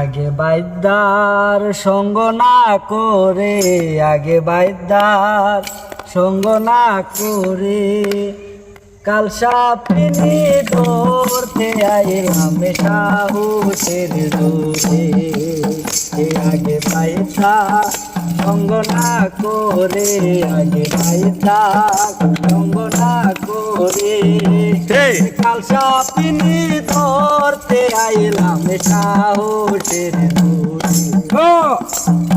আগে বাইদার সঙ্গ না করে, আগে বাইদার সঙ্গ না করে। কাল সাপিনি ধরতে আইলাম সাহুসের দূরে। এ আগে বাইদার সঙ্গ না করে, আগে বাইদার কাল সাপিনি ধরতে আইলাম সাহসের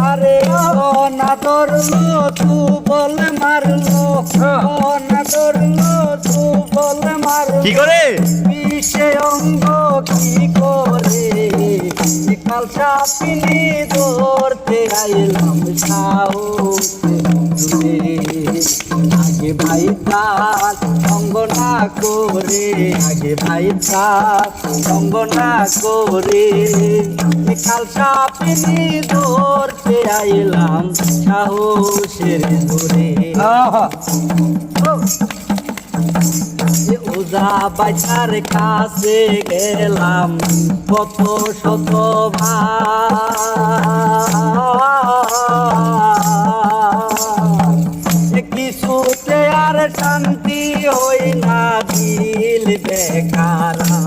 আরে ও না ধরলো তু বল মারলো। ও। না ধরলো তু বল মারলো। কি করে? বিষে অঙ্গ কি করে? কাল সাপিনি ধরতে আইলাম সাহসের আগে ভাই তার সঙ্গ না করে আগে ভাই তার সঙ্গ না করে। কাল সাপিনি ধরতে আইলাম সাহসের ধরে ওজা বাজার কাছে গেলাম কত শত ভাই কিছুতে আর শান্তি হই না দিল বেকারা।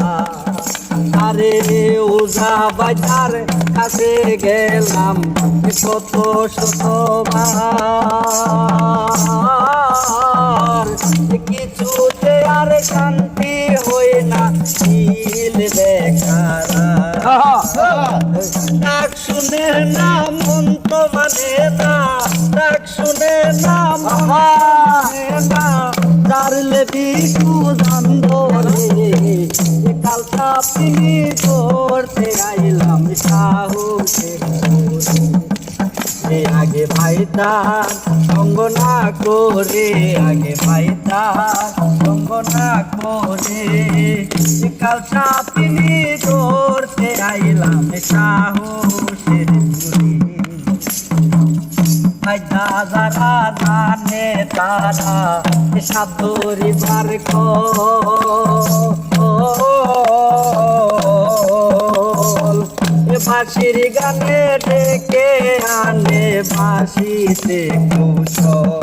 আরে ওজা বাজার, কাছে গেলাম শত বার। কিছুতে আর শান্তি হই না দিল বেকারা শুনে না মন তো মানে না জারলে বিকু জানব রে কাল চাপিনি করতে আইলাম দূরে। এ আগে ভাইতার সঙ্গ না করে, আগে ভাইতার সঙ্গ না করে এ কাল চাপিনি করতে আইলাম সাহসের ফায়দা যারা জানে তারা সাধুরি বার বাঁশির গানে ডেকে আনে বাঁশিতে কুশল।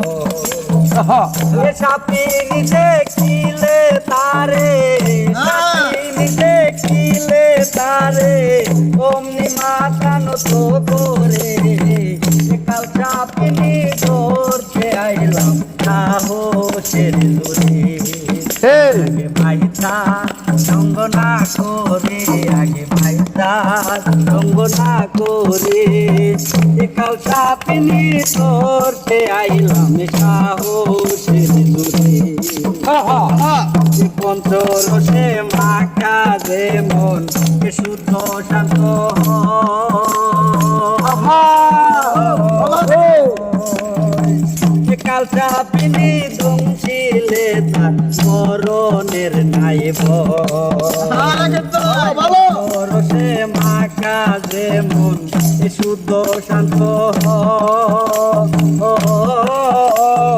সাপিনি দেখিলে তারে সাপিনি দেখিলে তারে, অমনি মাথানো তো করে। কাল চাপিনি ধরতে আইলাম সাহসের দূরে। আগে ভাইতা সঙ্গ না করে আগে ভাইতা সঙ্গ না করে। কাল চাপিনি ধরতে আইলাম সাহসের দূরে। পঞ্চরসে মাখা যে মন শুদ্ধ শান্ত কাল মরণের নাইব রসে মাখা যে মন শুদ্ধ শান্ত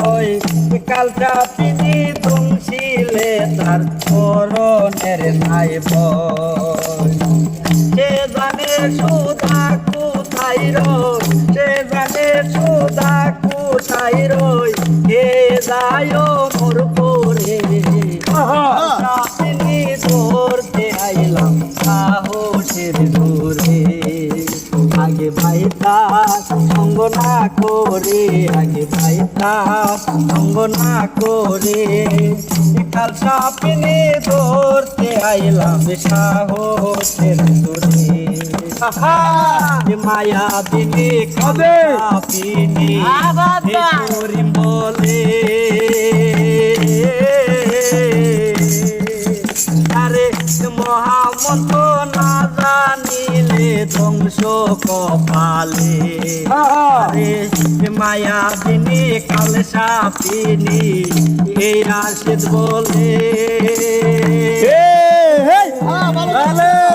হয়। কাল চাপিনি দমছিলে তার মরণের নাইব সে জানে সুধা কোথায় সে জানে সুধা কোথায় রই? হে যায় মোর পরে? চাপিনি ধরতে আইলাম সাহসের দূরে। আগে ভাই তার সঙ্গ না করে আগে ভাই তার সঙ্গ না করে। কাল সাপিনি ধরতে আইলাম সাহসের দূরে। মায়া দিনে কবে? সাপিনি করিম বলে। আরে মহামন্ত না জানিলে ধ্বংস কপালে। আরে মায়া দিনে কাল সাপিনি। এই রাশিদ বলে। আরে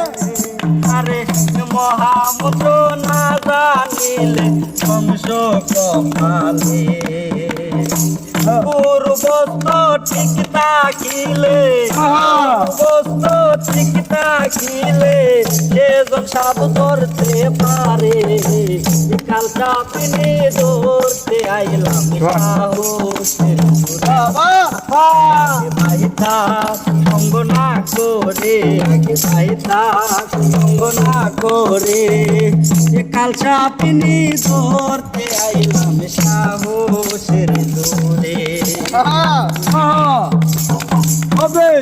মহামন্ত না জানিলে ধ্বংস কপালে। পূর্বস্থ ঠিক হ্যাঁ। পূর্বস্থ ঠিক তাকিলে সেজন সাধু ধরতে পারে। কাল চাপিনি ধরতে আইলাম সাহসের আগে সাইতা সঙ্গ না করে। যে কালসা পিনি ধরতে আইলাম সাহসের দোরে হবে।